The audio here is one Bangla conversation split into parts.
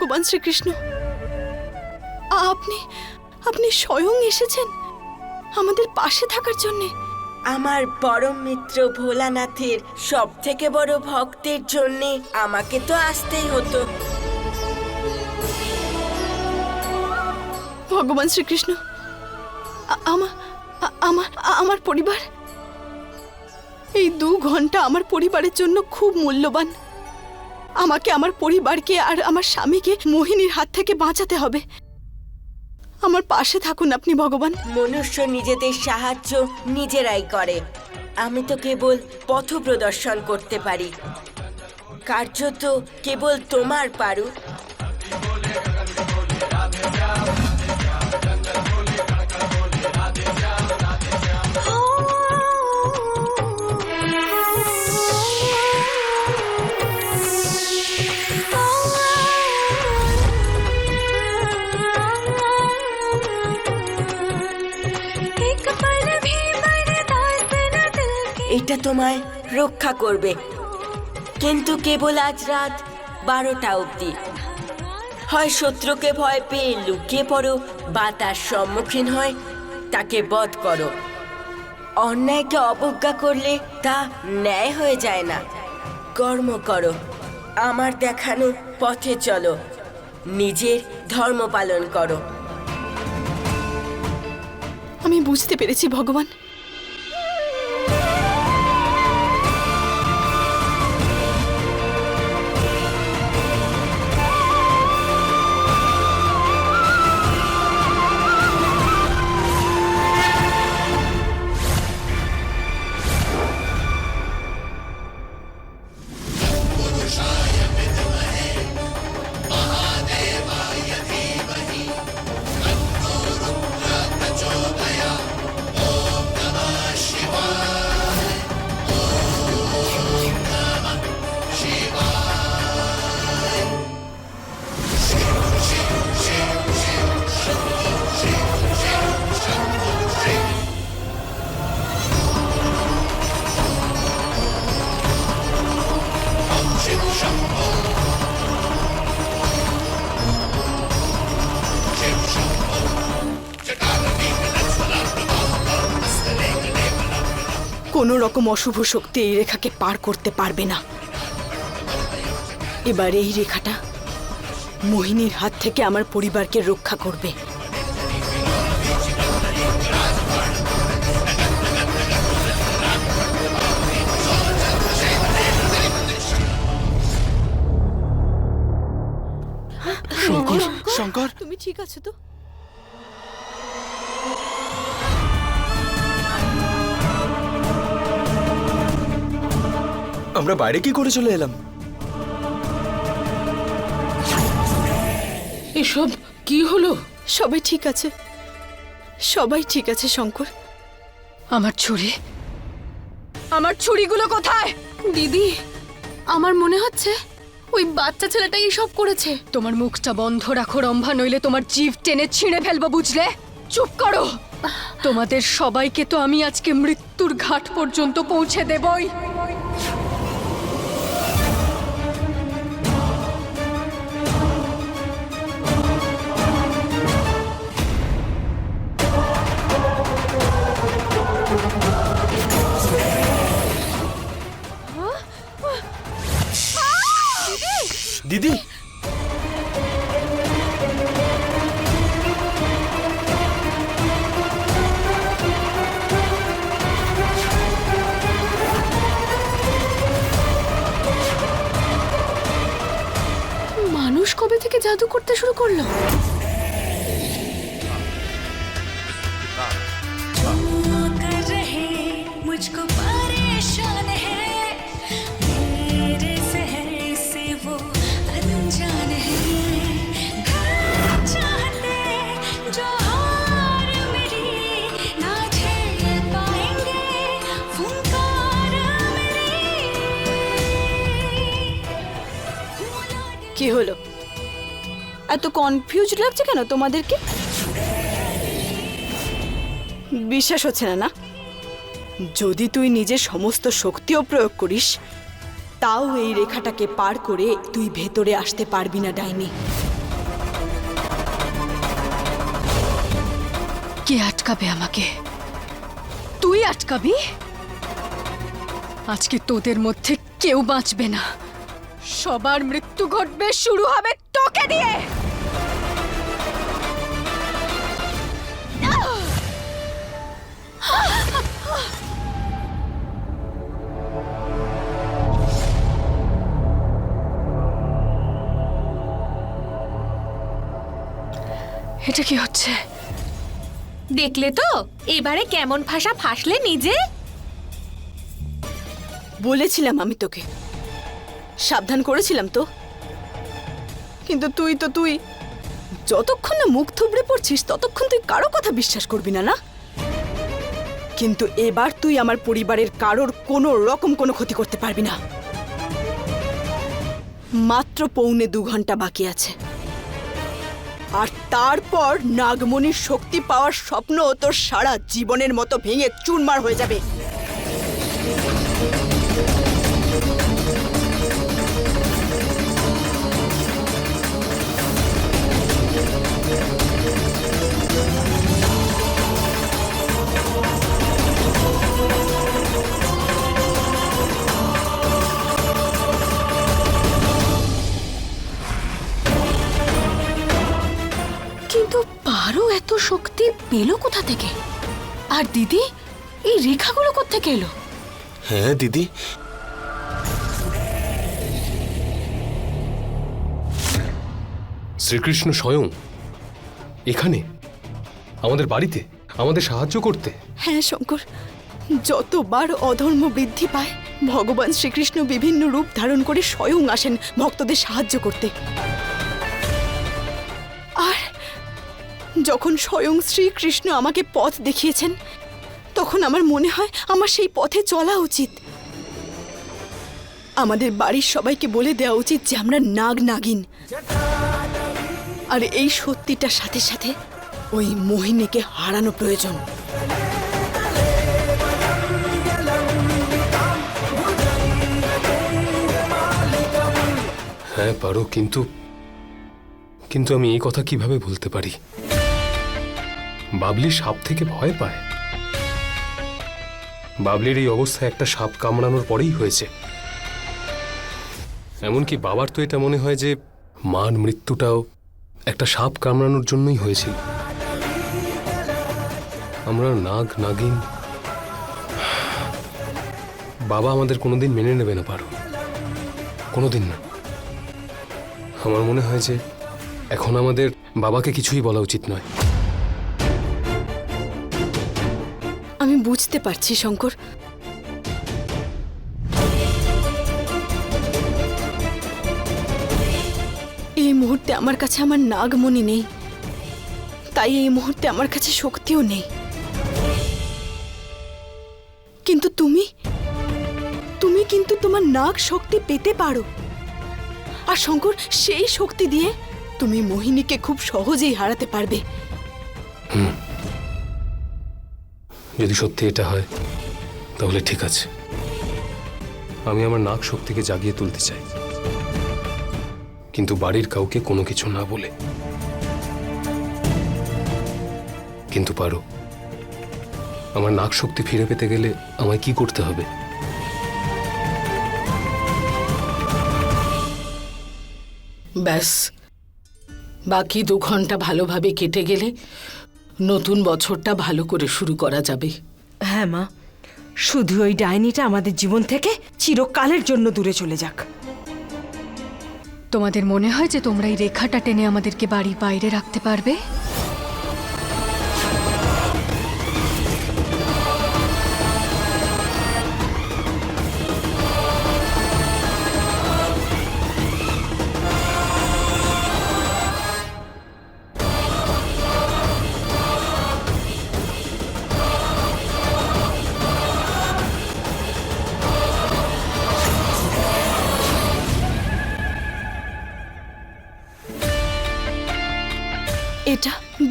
ভগবান শ্রীকৃষ্ণ। আপনি আপনি স্বয়ং এসেছেন আমাদের পাশে থাকার জন্যে। আমার পরম মিত্র ভোলানাথের সব থেকে বড় ভক্তের জন্য আমাকে তো আসতেই হতো। ভগবান শ্রীকৃষ্ণ আমা- আমার আমার পরিবার। এই দু ঘণ্টা আমার পরিবারের জন্য খুব মূল্যবান। আমাকে আমার পরিবারকে আর আমার স্বামীকে মোহিনীর হাত থেকে বাঁচাতে হবে। আমার পাশে থাকুন আপনি, ভগবান। মনুষ্য নিজেদের সাহায্য নিজেরাই করে। আমি তো কেবল পথ প্রদর্শন করতে পারি। কার্য তো কেবল তোমার পারু এটা তোমায় রক্ষা করবে। কিন্তু কেবল আজ রাত বারোটা অবধি। হয় শত্রুকে ভয় পেয়ে লুকিয়ে পড়ো বা তার সম্মুখীন হয়, তাকে বধ করো। অন্যায়কে অবজ্ঞা করলে তা ন্যায় হয়ে যায় না। কর্ম করো, আমার দেখানো পথে চলো, নিজের ধর্ম পালন করো। আমি বুঝতে পেরেছি, ভগবান। কোনো রকম অশুভ শক্তি এই রেখাকে পার করতে পারবে না। এবার এই রেখাটা মোহিনীর হাত থেকে আমার পরিবারকে রক্ষা করবে। শঙ্কর শঙ্কর তুমি ঠিক আছো তো? আমরা বাইরে কি করে চলে এলাম? এসব কি হলো? সবাই ঠিক আছে। সবাই ঠিক আছে শঙ্কর। আমার ছুরি? আমার ছুরিগুলো কোথায়? দিদি আমার মনে হচ্ছে ওই বাচ্চা ছেলেটাই সব করেছে। তোমার মুখটা বন্ধ রাখো রম্ভা নইলে তোমার জিভ টেনে ছিঁড়ে ফেলব বুঝলে? চুপ করো। তোমাদের সবাইকে তো আমি আজকে মৃত্যুর ঘাট পর্যন্ত পৌঁছে দেবই। দিদি। মানুষ কবে থেকে জাদু করতে শুরু করল? কি হলো? এত কনফিউজ লাগছে কেন তোমাদেরকে? বিশ্বাস হচ্ছে না না? যদি তুই নিজের সমস্ত শক্তিও প্রয়োগ করিস, তাও এই রেখাটাকে পার করে তুই ভেতরে আসতে পারবি না, ডাইনি। কে আটকাবে আমাকে? তুই আটকাবি? আজকে তোদের মধ্যে কেউ বাঁচবে না। সবার মৃত্যু ঘটবে শুরু হবে তোকে দিয়ে। এটা কি হচ্ছে? দেখলে তো, এবারে কেমন ভাষা ফাঁসলে নিজে? বলেছিলাম আমি তোকে। সাবধান করেছিলাম তো। কিন্তু তুই তো তুই, যতক্ষণ না মুখ থুবড়ে পড়ছিস, ততক্ষণ তুই কারও কথা বিশ্বাস করবি না না? কিন্তু এবার তুই আমার পরিবারের কারোর কোনো রকম কোনো ক্ষতি করতে পারবি না। মাত্র পৌনে দু ঘণ্টা বাকি আছে। আর তারপর নাগমণির শক্তি পাওয়ার স্বপ্ন তোর সারা জীবনের মতো ভেঙে চুরমার হয়ে যাবে। এত শক্তি পেল কোথা থেকে? আর দিদি এই রেখাগুলো কোত্থেকে এলো? হ্যাঁ দিদি। শ্রীকৃষ্ণ স্বয়ং এখানে আমাদের বাড়িতে আমাদের সাহায্য করতে। হ্যাঁ শঙ্কর যতবার অধর্ম বৃদ্ধি পায় ভগবান শ্রীকৃষ্ণ বিভিন্ন রূপ ধারণ করে স্বয়ং আসেন ভক্তদের সাহায্য করতে। যখন স্বয়ং শ্রীকৃষ্ণ আমাকে পথ দেখিয়েছেন, তখন আমার মনে হয় আমার সেই পথে চলা উচিত। আমাদের বাড়ির সবাইকে বলে দেওয়া উচিত যে আমরা নাগ নাগিন। আর এই সত্যিটার সাথে সাথে ওই মোহিনীকে হারানো প্রয়োজন। হ্যাঁ পারো, কিন্তু কিন্তু আমি এই কথা কীভাবে বলতে পারি? বাবলি সাপ থেকে ভয় পায়। বাবলির এই অবস্থা একটা সাপ কামড়ানোর পরেই হয়েছে। এমনকি বাবার তো এটা মনে হয় যে মান মৃত্যুটাও একটা সাপ কামড়ানোর জন্যই হয়েছিল। আমরা নাগ, নাগিন, বাবা আমাদের কোনোদিন মেনে নেবে না পারো কোনোদিন না। আমার মনে হয় যে এখন আমাদের বাবাকে কিছুই বলা উচিত নয়। বুঝতে পারছি, শঙ্কর। এই মুহূর্তে আমার কাছে আমার নাগমণি নেই। তাই এই মুহূর্তে আমার কাছে শক্তিও নেই। কিন্তু তুমি? তুমি কিন্তু তোমার নাগ শক্তি পেতে পারো। আর শঙ্কর, সেই শক্তি দিয়ে তুমি মোহিনীকে খুব সহজেই হারাতে পারবে। যদি সত্যি এটা হয়, তাহলে ঠিক আছে। আমি আমার নাক শক্তিকে জাগিয়ে তুলতে চাই। কিন্তু বাড়ির কাউকে কোনো কিছু না বলে। কিন্তু পারো, আমার নাক শক্তি ফিরে পেতে গেলে আমায় কি করতে হবে? ব্যাস, বাকি দু ঘণ্টা ভালোভাবে কেটে গেলে নতুন বছরটা ভালো করে শুরু করা যাবে। হ্যাঁ মা। শুধু ওই ডাইনিটা আমাদের জীবন থেকে চিরকালের জন্য দূরে চলে যাক। তোমাদের মনে হয় যে তোমরা এই রেখাটা টেনে আমাদেরকে বাড়ির বাইরে রাখতে পারবে?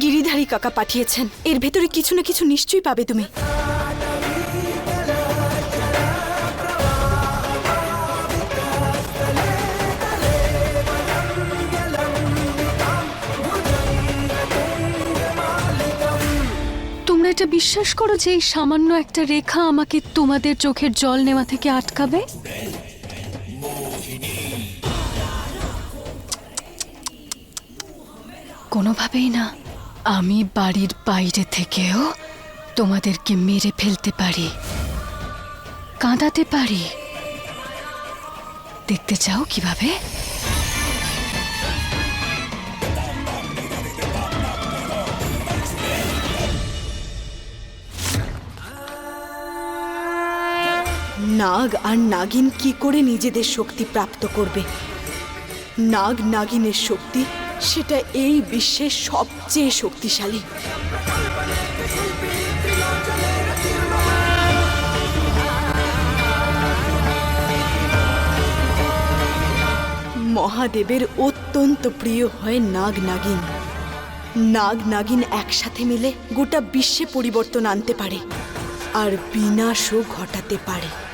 গিরিধারী কাকা পাঠিয়েছেন। এর ভেতরে কিছু না কিছু নিশ্চয়ই পাবে তুমি। তোমরা এটা বিশ্বাস করো যে এই সামান্য একটা রেখা আমাকে তোমাদের চোখের জল নেওয়া থেকে আটকাবে? কোনোভাবেই না। আমি বাড়ির বাইরে থেকেও তোমাদেরকে মেরে ফেলতে পারি। কাঁদাতে পারি। দেখতে চাও কীভাবে? নাগ আর নাগিন কি করে নিজেদের শক্তি প্রাপ্ত করবে? নাগ নাগিনের শক্তি সেটা এই বিশ্বের সবচেয়ে শক্তিশালী। মহাদেবের অত্যন্ত প্রিয় হয় নাগ নাগিন। নাগ নাগিন একসাথে মিলে গোটা বিশ্বে পরিবর্তন আনতে পারে, আর বিনাশও ঘটাতে পারে।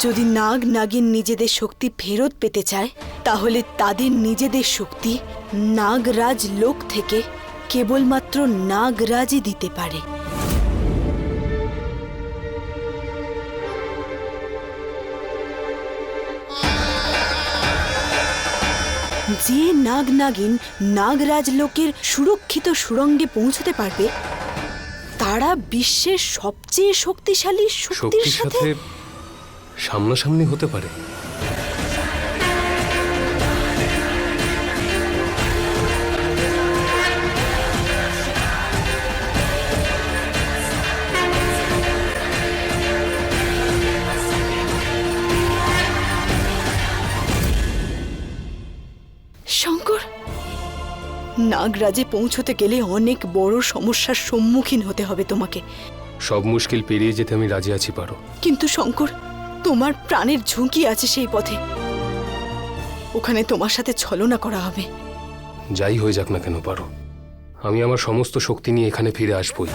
যদি নাগ নাগিন নিজেদের শক্তি ফেরত পেতে চায় তাহলে তাদের নিজেদের শক্তি নাগরাজ লোক থেকে কেবলমাত্র নাগরাজই দিতে পারে। যে নাগ নাগিন নাগরাজ লোকের সুরক্ষিত সুরঙ্গে পৌঁছতে পারবে তারা বিশ্বের সবচেয়ে শক্তিশালী শক্তির সাথে সামনাসামনি হতে পারে। শঙ্কর নাগরাজে পৌঁছতে গেলে অনেক বড় সমস্যার সম্মুখীন হতে হবে তোমাকে। সব মুশকিল পেরিয়ে যেতে আমি রাজি আছি পারো। কিন্তু শঙ্কর তোমার প্রাণের ঝুঁকি আছে সেই পথে। ওখানে তোমার সাথে ছলনা করা হবে। যাই হয়ে যাক না কেন, পারো। আমি আমার সমস্ত শক্তি নিয়ে এখানে ফিরে আসবই।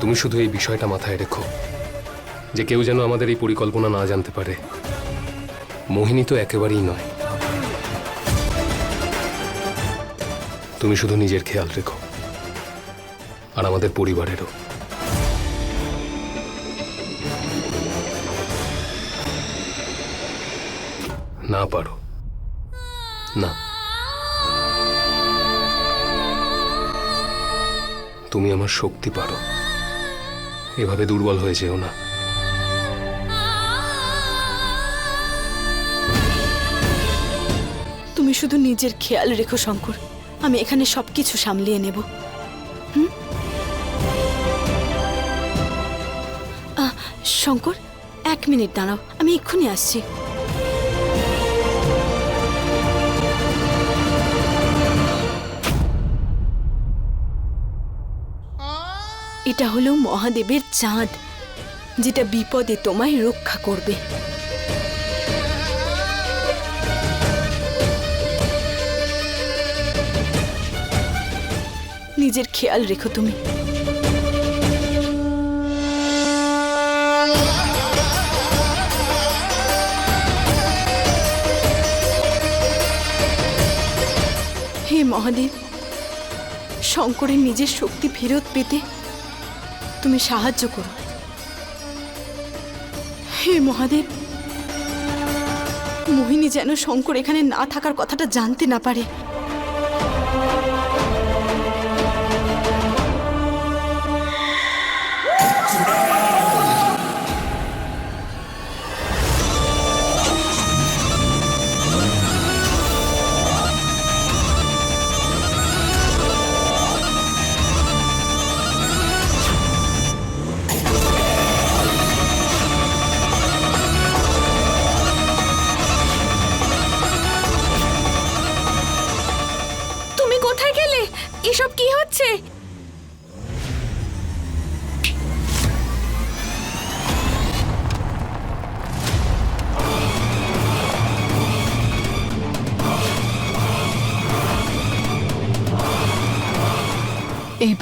তুমি শুধু এই বিষয়টা মাথায় রেখো, যে কেউ যেন আমাদের এই পরিকল্পনা না জানতে পারে। মোহিনী তো একেবারেই নয়। তুমি শুধু নিজের খেয়াল রেখো। আর আমাদের পরিবারেরও। না পারো। না। তুমি আমার শক্তি পারো। এভাবে দুর্বল হয়ে যেও না। তুমি শুধু নিজের খেয়াল রেখো, শঙ্কর। আমি এখানে সবকিছু সামলিয়ে নেব। শঙ্কর, এক মিনিট দাঁড়াও, আমি এক্ষুনি আসছি। এটা হলো মহাদেবের চাঁদ, যেটা বিপদে তোমায় রক্ষা করবে। নিজের খেয়াল রেখো তুমি। মহাদেব, শঙ্করের নিজের শক্তি ফেরত পেতে তুমি সাহায্য করো। হে মহাদেব, মোহিনী যেন শঙ্কর এখানে না থাকার কথাটা জানতে না পারে।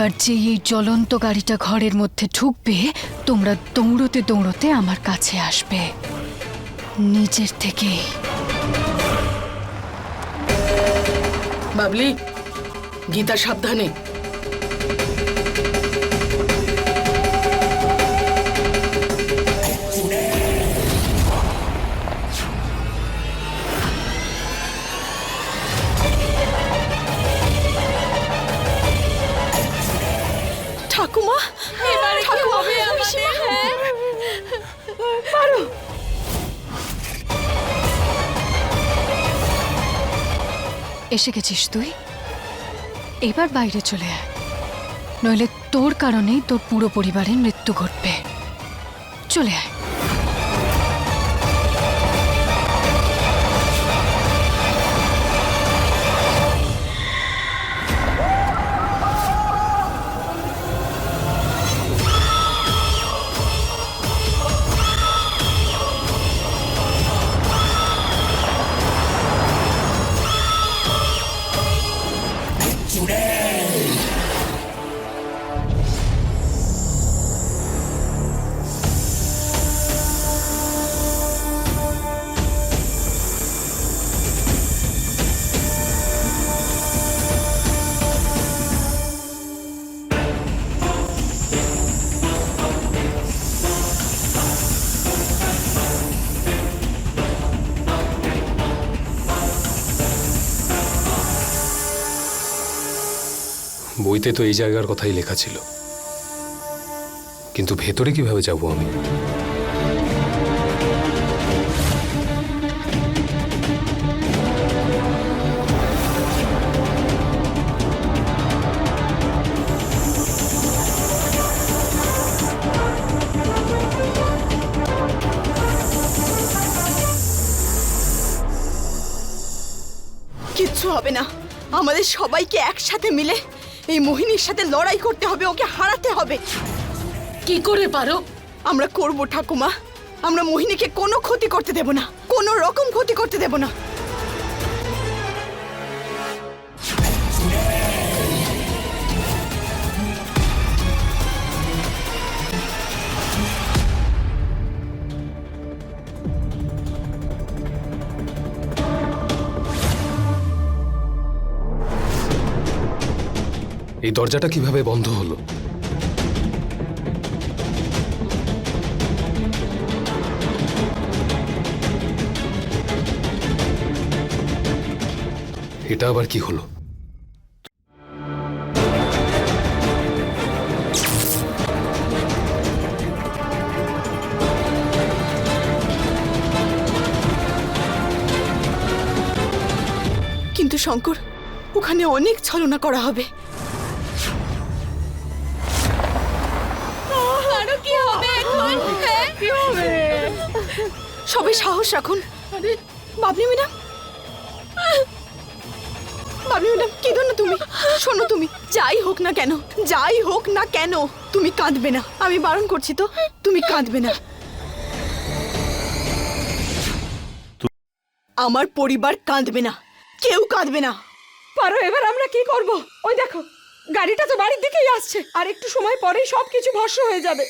এইবার যে এই জ্বলন্ত গাড়িটা ঘরের মধ্যে ঢুকবে, তোমরা দৌড়তে দৌড়তে আমার কাছে আসবে। নিজের থেকে। বাবলি, গীতা সাবধানে। এসে গেছিস তুই? এবার বাইরে চলে আয়। নইলে তোর কারণেই তোর পুরো পরিবারের মৃত্যু ঘটবে। চলে আয়। বইতে তো এই জায়গার কথাই লেখা ছিল। কিন্তু ভেতরে কীভাবে যাব আমি? কিচ্ছু হবে না। আমাদের সবাইকে একসাথে মিলে এই মোহিনীর সাথে লড়াই করতে হবে ওকে হারাতে হবে। কি করে পারো? আমরা করব ঠাকুমা। আমরা মোহিনীকে কোনো ক্ষতি করতে দেব না কোনো রকম ক্ষতি করতে দেব না। এই দরজাটা কীভাবে বন্ধ হলো? এটা আবার কি হলো? কিন্তু শঙ্কর, ওখানে অনেক ছলনা করা হবে। সবে সাহস রাখুন। বাবলি ম্যাডাম। বাবলি ম্যাডাম কেঁদো না তুমি? শোনো তুমি যাই হোক না কেন যাই হোক না কেন তুমি কাঁদবে না। আমি বারণ করছি তো তুমি কাঁদবে না। আমার পরিবার কাঁদবে না কেউ কাঁদবে না। পারো এবার আমরা কি করব? ওই দেখো গাড়িটা তো বাড়ির দিকেই আসছে। আর একটু সময় পরেই সবকিছু ভস্ম হয়ে যাবে।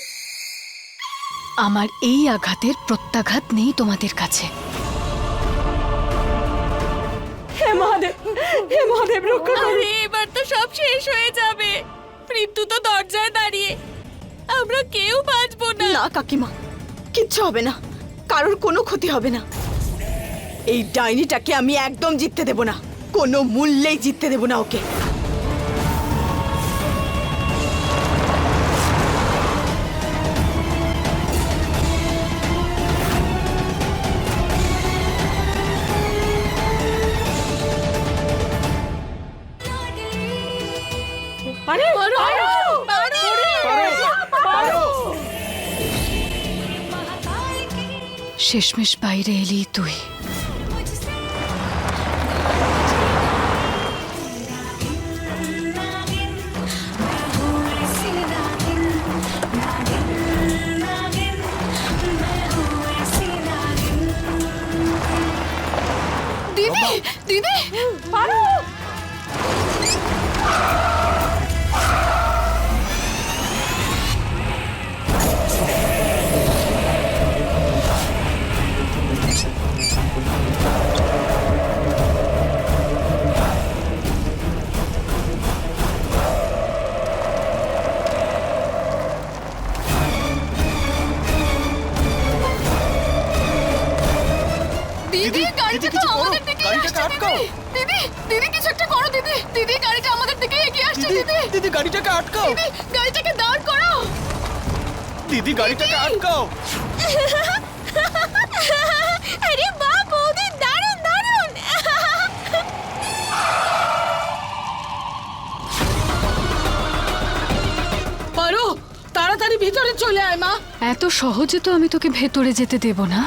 আমার এই আঘাতের প্রত্যাঘাত নেই তোমাদের কাছে। হে মহাদেব হে মহাদেব রক্ষা করো আরে এবার তো সব শেষ হয়ে যাবে। মৃত্যু তো দরজায় দাঁড়িয়ে। আমরা কেউ বাঁচবো না। না কাকিমা কিচ্ছু হবে না। কারোর কোনো ক্ষতি হবে না। এই ডাইনিটাকে আমি একদম জিততে দেব না। কোনো মূল্যেই জিততে দেব না ওকে। শেষমেশ বাইরে এলি তুই দিদি দিদি পারো দিদি দিদি, গাড়িটা দিদি, তো কিছু করো। গাড়িটাকে আটকাও। দিদি। দিদি দিদি কিছু একটা করো দিদি। দিদি গাড়িটা আমাদের দিকে এগিয়ে আসছে দিদি দিদি। দিদি গাড়িটাকে আটকাও। গাড়িটাকে দাঁড় করাও। দিদি গাড়িটাকে আটকাও। আরে বাহ বৌদি দারুণ দারুণ পারো তাড়াতাড়ি ভিতরে চলে আয় মা। এত সহজে তো আমি তোকে ভেতরে যেতে দেব না।